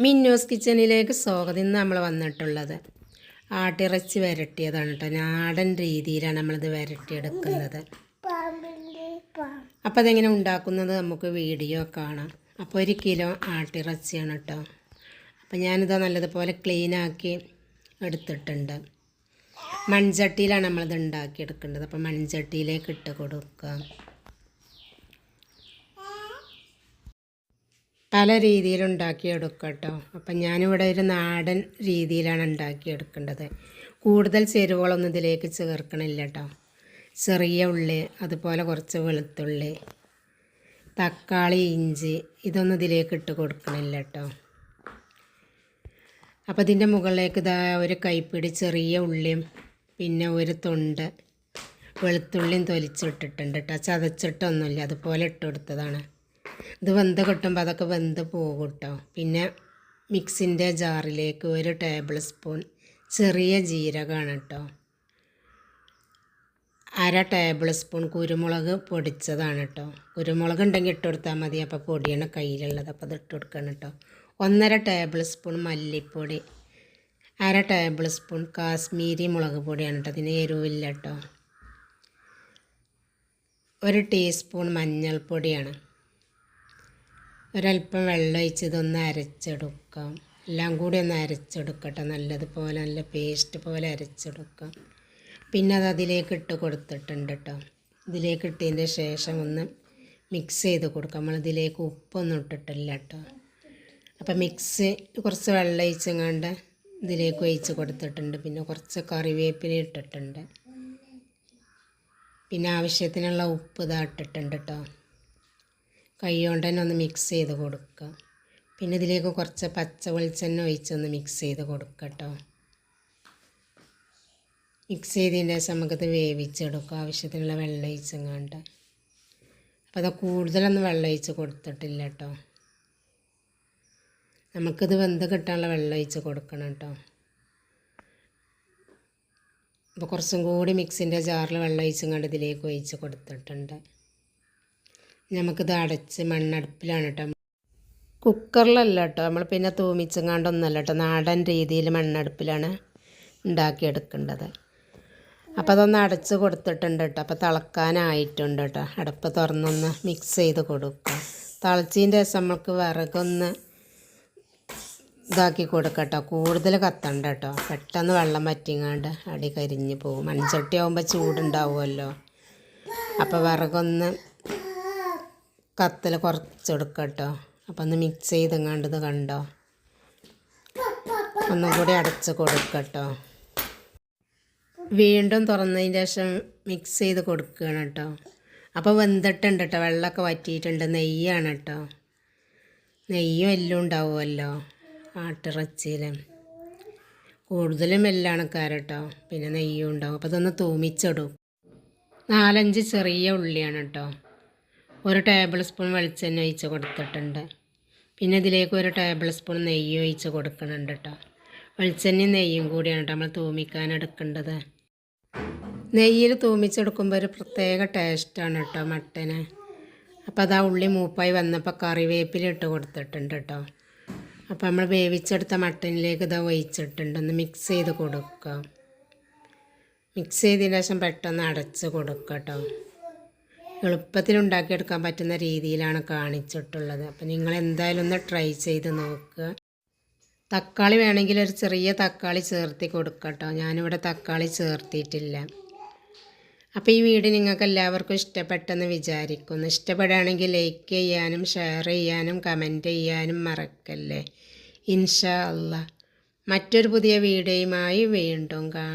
മിന്നൂസ് കിച്ചണിലേക്ക് സ്വാഗതം. ഇന്ന് നമ്മൾ വന്നിട്ടുള്ളത് ആട്ടിറച്ചി വരട്ടിയതാണ് കേട്ടോ. നാടൻ രീതിയിലാണ് നമ്മളിത് വരട്ടിയെടുക്കുന്നത്. അപ്പോൾ അതെങ്ങനെ ഉണ്ടാക്കുന്നത് നമുക്ക് വീഡിയോ കാണാം. അപ്പോൾ ഒരു കിലോ ആട്ടിറച്ചിയാണ് കേട്ടോ. അപ്പോൾ ഞാനിത് നല്ലതുപോലെ ക്ലീനാക്കി എടുത്തിട്ടുണ്ട്. മൺചട്ടിയിലാണ് നമ്മളിത് ഉണ്ടാക്കിയെടുക്കേണ്ടത്. അപ്പോൾ മൺചട്ടിയിലേക്ക് ഇട്ട് കൊടുക്കുക പല രീതിയിൽ ഉണ്ടാക്കിയെടുക്കുക കേട്ടോ അപ്പം ഞാനിവിടെ ഒരു നാടൻ രീതിയിലാണ് ഉണ്ടാക്കിയെടുക്കേണ്ടത്. കൂടുതൽ ചേരുവകളൊന്നും ഇതിലേക്ക് ചേർക്കണില്ല കേട്ടോ ചെറിയ ഉള്ളി അതുപോലെ കുറച്ച് വെളുത്തുള്ളി തക്കാളി ഇഞ്ചി ഇതൊന്നും ഇതിലേക്ക് ഇട്ട് കൊടുക്കണില്ല കേട്ടോ അപ്പോൾ ഇതിന്റെ മുകളിലേക്ക് ഇതാ ഒരു കൈപ്പിടി ചെറിയ ഉള്ളിയും പിന്നെ ഒരു തൊണ്ട് വെളുത്തുള്ളിയും തൊലിച്ചിട്ടിട്ടുണ്ട് കേട്ടോ ചതച്ചിട്ടൊന്നുമില്ല. അതുപോലെ ഇട്ട് കൊടുത്തതാണ്. ഇത് വെന്ത് കിട്ടുമ്പോൾ അതൊക്കെ വെന്ത് പോകും കേട്ടോ പിന്നെ മിക്സിന്റെ ജാറിലേക്ക് ഒരു ടേബിൾ സ്പൂൺ ചെറിയ ജീരകമാണ് കേട്ടോ അര ടേബിൾ സ്പൂൺ കുരുമുളക് പൊടിച്ചതാണ് കേട്ടോ കുരുമുളക് ഉണ്ടെങ്കിൽ ഇട്ട് കൊടുത്താൽ മതി. അപ്പോൾ പൊടിയാണ് കയ്യിലുള്ളത്. അപ്പോൾ അത് ഇട്ട് കൊടുക്കണം കേട്ടോ ഒന്നര ടേബിൾ സ്പൂൺ മല്ലിപ്പൊടി അര ടേബിൾ സ്പൂൺ കാശ്മീരി മുളക് പൊടിയാണ് കേട്ടോ അതിന് എരിവില്ല കേട്ടോ ഒരു ടീസ്പൂൺ മഞ്ഞൾപ്പൊടിയാണ്. ഒരല്പം വെള്ളം ഒഴിച്ച് ഇതൊന്ന് അരച്ചെടുക്കാം. എല്ലാം കൂടി ഒന്ന് അരച്ചെടുക്കട്ടെ. നല്ലതുപോലെ നല്ല പേസ്റ്റ് പോലെ അരച്ചെടുക്കാം. പിന്നെ അത് അതിലേക്ക് ഇട്ട് കൊടുത്തിട്ടുണ്ട് കേട്ടോ ഇതിലേക്ക് ഇട്ടതിന്റെ ശേഷം ഒന്ന് മിക്സ് ചെയ്ത് കൊടുക്കാം. നമ്മളിതിലേക്ക് ഉപ്പൊന്നും ഇട്ടിട്ടില്ല കേട്ടോ അപ്പം മിക്സ് കുറച്ച് വെള്ളം ഒഴിച്ചങ്ങാണ്ട് ഇതിലേക്ക് ഒഴിച്ച് കൊടുത്തിട്ടുണ്ട്. പിന്നെ കുറച്ച് കറിവേപ്പില ഇട്ടിട്ടുണ്ട്. പിന്നെ ആവശ്യത്തിനുള്ള ഉപ്പ് ഇതാ ഇട്ടിട്ടുണ്ട് കേട്ടോ കൈ കൊണ്ട് തന്നെ ഒന്ന് മിക്സ് ചെയ്ത് കൊടുക്കുക. പിന്നെ ഇതിലേക്ക് കുറച്ച് പച്ച വെളിച്ചെണ്ണ ഒഴിച്ചൊന്ന് മിക്സ് ചെയ്ത് കൊടുക്കുക കേട്ടോ മിക്സ് ചെയ്തതിന്റെ ശേഷം നമുക്കത് വേവിച്ചെടുക്കുക ആവശ്യത്തിനുള്ള വെള്ളം ഒഴിച്ചെങ്ങാണ്ട്. അപ്പോൾ അത് കൂടുതലൊന്നും വെള്ളം ഒഴിച്ച് കൊടുത്തിട്ടില്ല കേട്ടോ നമുക്കിത് വെന്ത് കിട്ടാനുള്ള വെള്ളം ഒഴിച്ച് കൊടുക്കണം കേട്ടോ അപ്പോൾ കുറച്ചും കൂടി മിക്സിന്റെ ജാറിൽ വെള്ളം ഒഴിച്ചെങ്ങാണ്ട് ഇതിലേക്ക് ഒഴിച്ച് കൊടുത്തിട്ടുണ്ട്. നമുക്കിത് അടച്ച് മണ്ണടുപ്പിലാണ് കേട്ടോ കുക്കറിലല്ല കേട്ടോ നമ്മൾ പിന്നെ തൂമിച്ചങ്ങാണ്ടൊന്നല്ല കേട്ടോ നാടൻ രീതിയിൽ മണ്ണടുപ്പിലാണ് ഉണ്ടാക്കിയെടുക്കേണ്ടത്. അപ്പോൾ അതൊന്ന് അടച്ച് കൊടുത്തിട്ടുണ്ട് കേട്ടോ അപ്പോൾ തിളക്കാനായിട്ടുണ്ട് കേട്ടോ അടുപ്പ് തുറന്നൊന്ന് മിക്സ് ചെയ്ത് കൊടുക്കുക തിളച്ചതിന്റെ ശേഷം നമ്മൾക്ക് വിറകൊന്ന് ഇതാക്കി കൊടുക്കട്ടോ. കൂടുതൽ കത്തണ്ട കേട്ടോ പെട്ടെന്ന് വെള്ളം വറ്റിങ്ങാണ്ട് അടി കരിഞ്ഞ് പോകും. മൺചട്ടി ആകുമ്പോൾ ചൂടുണ്ടാവുമല്ലോ. അപ്പോൾ വിറകൊന്ന് കത്തിൽ കുറച്ചെടുക്കാം കേട്ടോ അപ്പം ഒന്ന് മിക്സ് ചെയ്തെങ്ങാണ്ടത് കണ്ടോ? ഒന്നും കൂടി അടച്ച് കൊടുക്കട്ടോ. വീണ്ടും തുറന്നതിന് ശേഷം മിക്സ് ചെയ്ത് കൊടുക്കുകയാണ് കേട്ടോ അപ്പോൾ വെന്തിട്ടുണ്ട് കേട്ടോ വെള്ളമൊക്കെ വറ്റിയിട്ടുണ്ട്. നെയ്യാണ് കേട്ടോ നെയ്യും എല്ലാം ഉണ്ടാവുമല്ലോ ആട്ടിറച്ചിയിൽ കൂടുതലും എല്ലാണ് കേട്ടോ പിന്നെ നെയ്യും ഉണ്ടാവും. അപ്പോൾ ഇതൊന്ന് തൂമിച്ചിടും നാലഞ്ച് ചെറിയ ഉള്ളിയാണ് കേട്ടോ ഒരു ടേബിൾ സ്പൂൺ വെളിച്ചെണ്ണ ഒഴിച്ച് കൊടുത്തിട്ടുണ്ട്. പിന്നെ ഇതിലേക്ക് ഒരു ടേബിൾ സ്പൂൺ നെയ്യ് ഒഴിച്ച് കൊടുക്കുന്നുണ്ട് കേട്ടോ വെളിച്ചെണ്ണയും നെയ്യും കൂടിയാണ് നമ്മൾ തൂമിക്കാൻ എടുക്കേണ്ടത്. നെയ്യിൽ തൂമിച്ചെടുക്കുമ്പോൾ ഒരു പ്രത്യേക ടേസ്റ്റാണ് കേട്ടോ മട്ടന്. അപ്പോൾ അത് ആ ഉള്ളി മൂപ്പായി വന്നപ്പോൾ കറിവേപ്പില ഇട്ട് കൊടുത്തിട്ടുണ്ട് കേട്ടോ അപ്പോൾ നമ്മൾ വേവിച്ചെടുത്ത മട്ടനിലേക്ക് ഇതാ ഒഴിച്ചിട്ടുണ്ട്. ഒന്ന് മിക്സ് ചെയ്ത് കൊടുക്കുക മിക്സ് ചെയ്തതിന് ശേഷം പെട്ടെന്ന് അടച്ച് കൊടുക്കുക കേട്ടോ എളുപ്പത്തിൽ ഉണ്ടാക്കിയെടുക്കാൻ പറ്റുന്ന രീതിയിലാണ് കാണിച്ചിട്ടുള്ളത്. അപ്പോൾ നിങ്ങൾ എന്തായാലും ഒന്ന് ട്രൈ ചെയ്ത് നോക്കുക തക്കാളി വേണമെങ്കിൽ ഒരു ചെറിയ തക്കാളി ചേർത്തി കൊടുക്കട്ടോ. ഞാനിവിടെ തക്കാളി ചേർത്തിയിട്ടില്ല അപ്പോൾ ഈ വീഡിയോ നിങ്ങൾക്ക് എല്ലാവർക്കും ഇഷ്ടപ്പെട്ടെന്ന് വിചാരിക്കുന്നു. ഇഷ്ടപ്പെടുകയാണെങ്കിൽ ലൈക്ക് ചെയ്യാനും ഷെയർ ചെയ്യാനും കമന്റ് ചെയ്യാനും മറക്കല്ലേ. ഇൻഷാ അല്ല മറ്റൊരു പുതിയ വീഡിയോയുമായി വീണ്ടും കാണാം.